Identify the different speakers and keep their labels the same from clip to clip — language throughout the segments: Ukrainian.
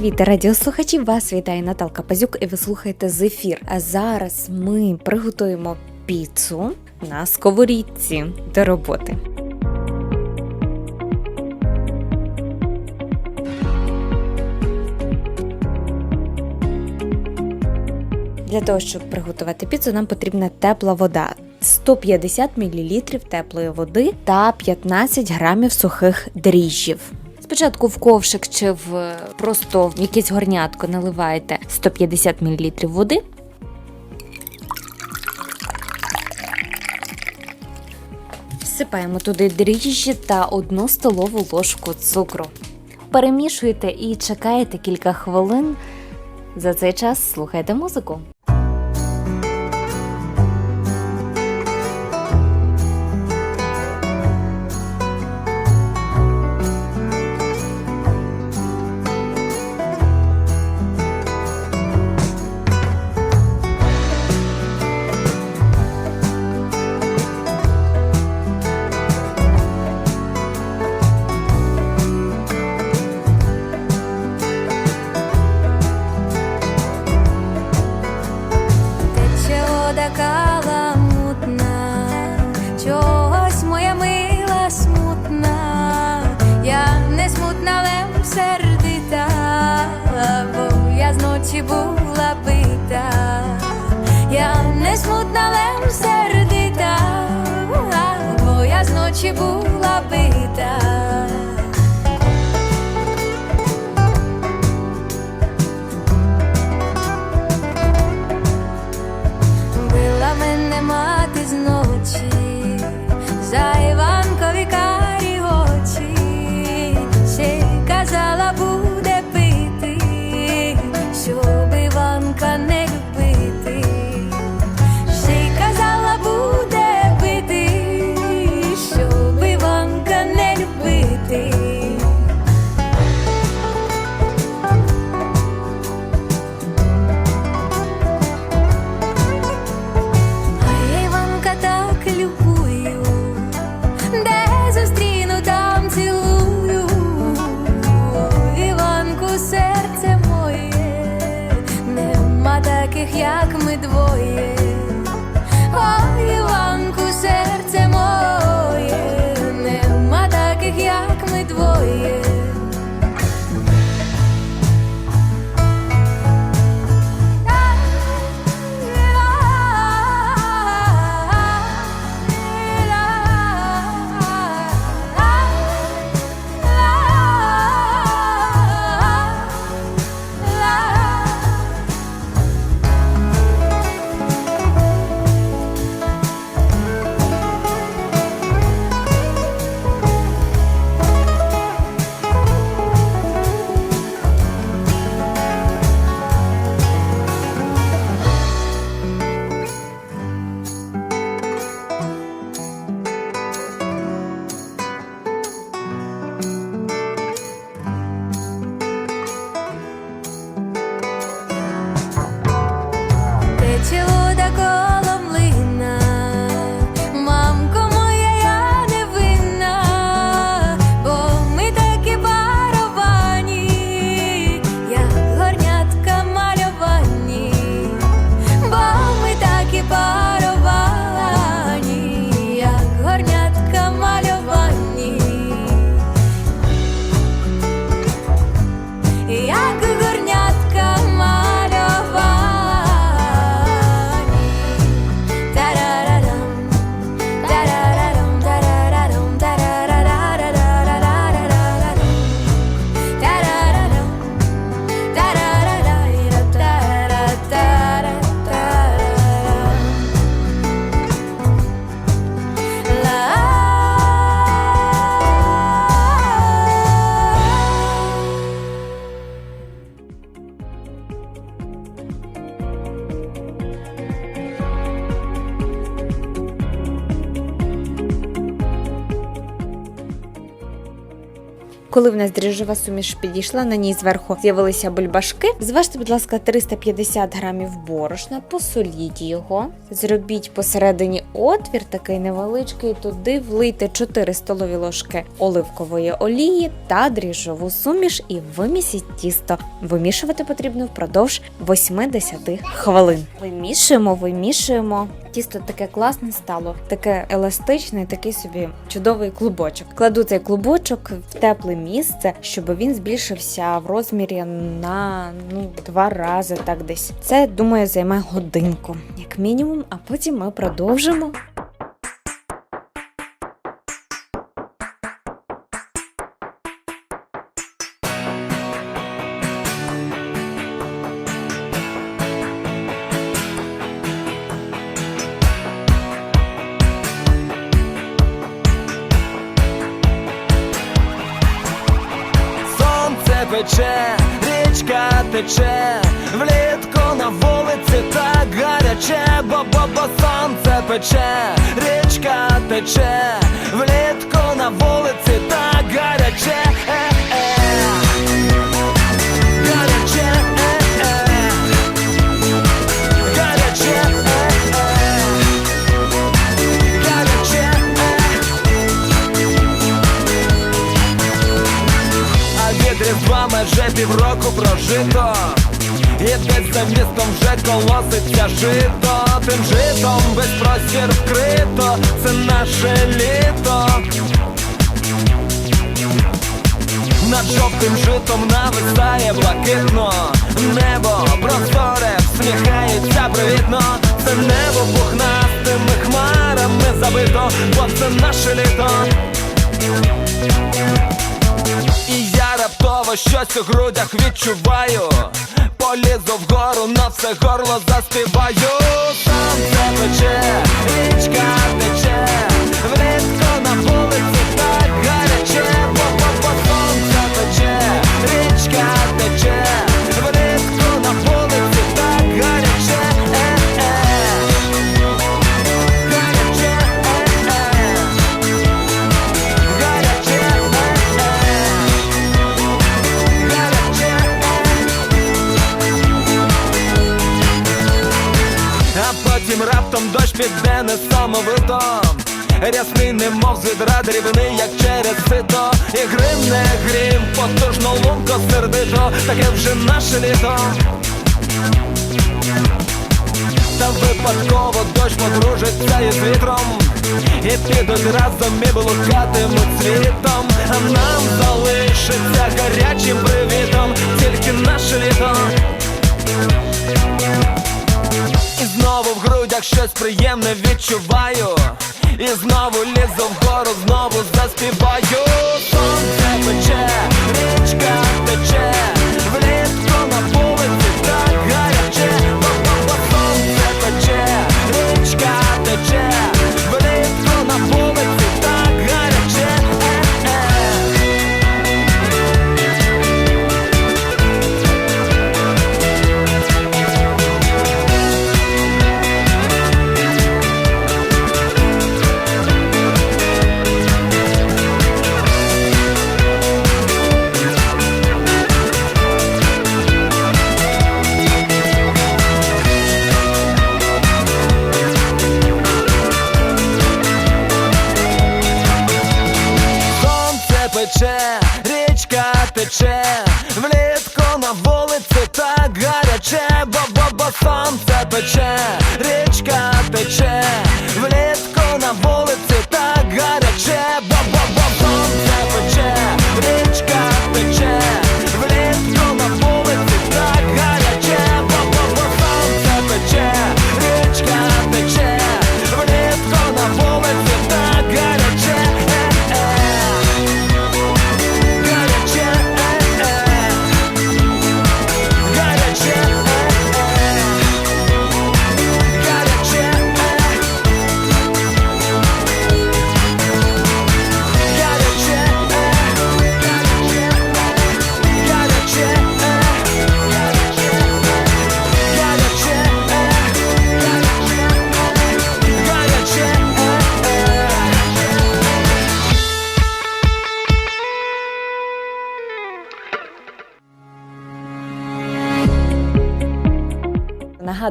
Speaker 1: Привіт, радіослухачі! Вас вітає Наталка Пазюк, і ви слухаєте зефір. А зараз ми приготуємо піцу на сковорідці до роботи. Для того, щоб приготувати піцу, нам потрібна тепла вода. 150 мл теплої води та 15 грамів сухих дріжджів. Спочатку в ковшик чи в просто в якесь горнятко наливаєте 150 мл води. Всипаємо туди дріжджі та 1 столову ложку цукру. Перемішуєте і чекаєте кілька хвилин. За цей час слухайте музику.
Speaker 2: Я
Speaker 1: Коли в нас дріжджова суміш підійшла, на ній зверху з'явилися бульбашки. Зважте, будь ласка, 350 грамів борошна, посоліть його, зробіть посередині отвір, такий невеличкий. Туди влийте 4 столові ложки оливкової олії та дріжджову суміш і вимісіть тісто. Вимішувати потрібно впродовж 8-10 хвилин. Вимішуємо, вимішуємо. Тісто таке класне стало, таке еластичне, такий собі чудовий клубочок. Кладу цей клубочок в тепле місце, щоб він збільшився в розмірі на ну два рази, так десь. Це думаю займе годинку, як мінімум. А потім ми продовжимо.
Speaker 3: Пече, річка тече, влітку на вулиці так гаряче, бо бо бо сонце пече, річка тече, влітку півроку прожито. І десь за містом вже колоситься жито. Тим житом весь простір вкрито. Це наше літо. Над жовтим житом нависає блакитно. Небо просторе всміхається привітно. Це небо пухнастими хмарами забито. Бо це наше літо щось у грудях відчуваю. Полізу вгору, на все горло заспіваю. Сонце пече, річка тече. Влітку на вулиці так гаряче. Бо-бо-бо сонце пече, річка тече. Влітку на вулиці раптом дощ піде несамовито Рясний, немов з відра дрібний, як через сито. І гримне грім, потужно лунко сердито. Таке вже наше літо. Та випадково дощ подружиться із вітром. І підуть разом і блукатимуть світом. А нам залишиться гарячим привітом. Тільки наше літо знову в грудях щось приємне відчуваю. І знову лізу вгору, знову заспіваю. Сонце пече, річка тече, влітку на вулиці так гаряче, сонце пече, річка тече, річка тече, влітку на вулиці так гаряче, бо-бо-бо сонце пече,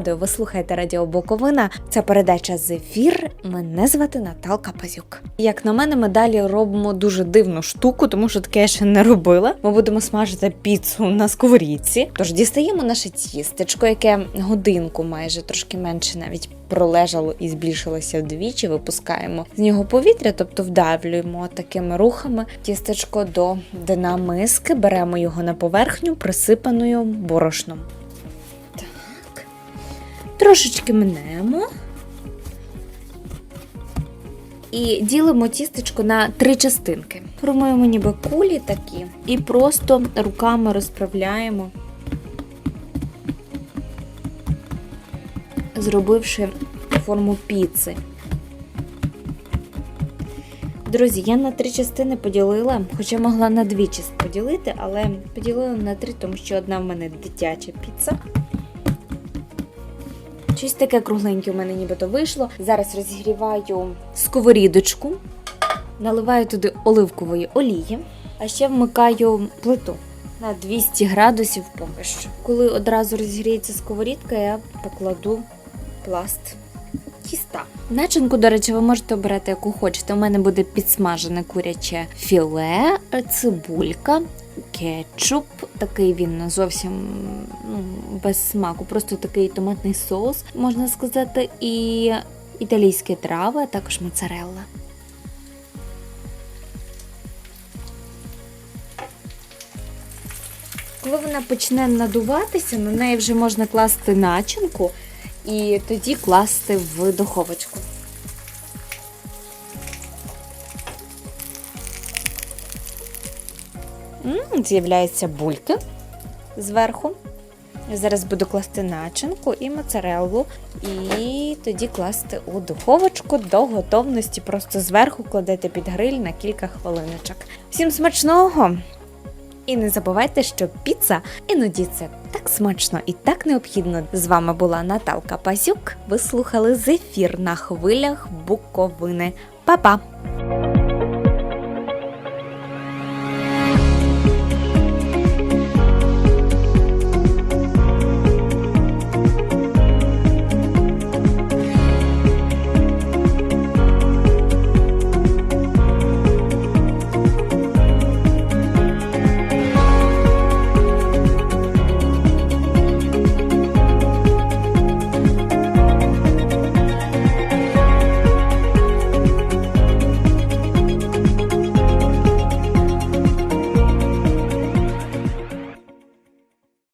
Speaker 1: нагадую, ви слухаєте Радіо Буковина. Це передача Зефір. Мене звати Наталка Пазюк. Як на мене, ми далі робимо дуже дивну штуку, тому що таке я ще не робила. Ми будемо смажити піцу на сковорідці. Тож дістаємо наше тістечко, яке годинку майже трошки менше навіть пролежало і збільшилося вдвічі. Випускаємо з нього повітря, тобто вдавлюємо такими рухами тістечко до дна миски, беремо його на поверхню, присипаною борошном. Трошечки мнемо. І ділимо тістечко на три частинки. Формуємо ніби кулі такі і просто руками розправляємо, зробивши форму піци. Друзі, я на три частини поділила, хоча могла на дві частини поділити, але поділила на три, тому що одна в мене дитяча піца. Щось таке кругленьке у мене нібито вийшло. Зараз розігріваю сковорідочку, наливаю туди оливкової олії, а ще вмикаю плиту на 200 градусів поки що. Коли одразу розігріється сковорідка, я покладу пласт тіста. Начинку, до речі, ви можете обирати, яку хочете. У мене буде підсмажене куряче філе, цибулька, кетчуп. Такий він зовсім ну, без смаку, просто такий томатний соус, можна сказати, і італійські трави, а також моцарелла. Коли вона почне надуватися, на неї вже можна класти начинку і тоді класти в духовочку. З'являються бульки зверху. Зараз буду класти начинку і моцареллу, і тоді класти у духовочку до готовності. Просто зверху кладете під гриль на кілька хвилиночок. Всім смачного! І не забувайте, що піца іноді це так смачно і так необхідно. З вами була Наталка Пазюк. Ви слухали зефір на хвилях Буковини. Па-па!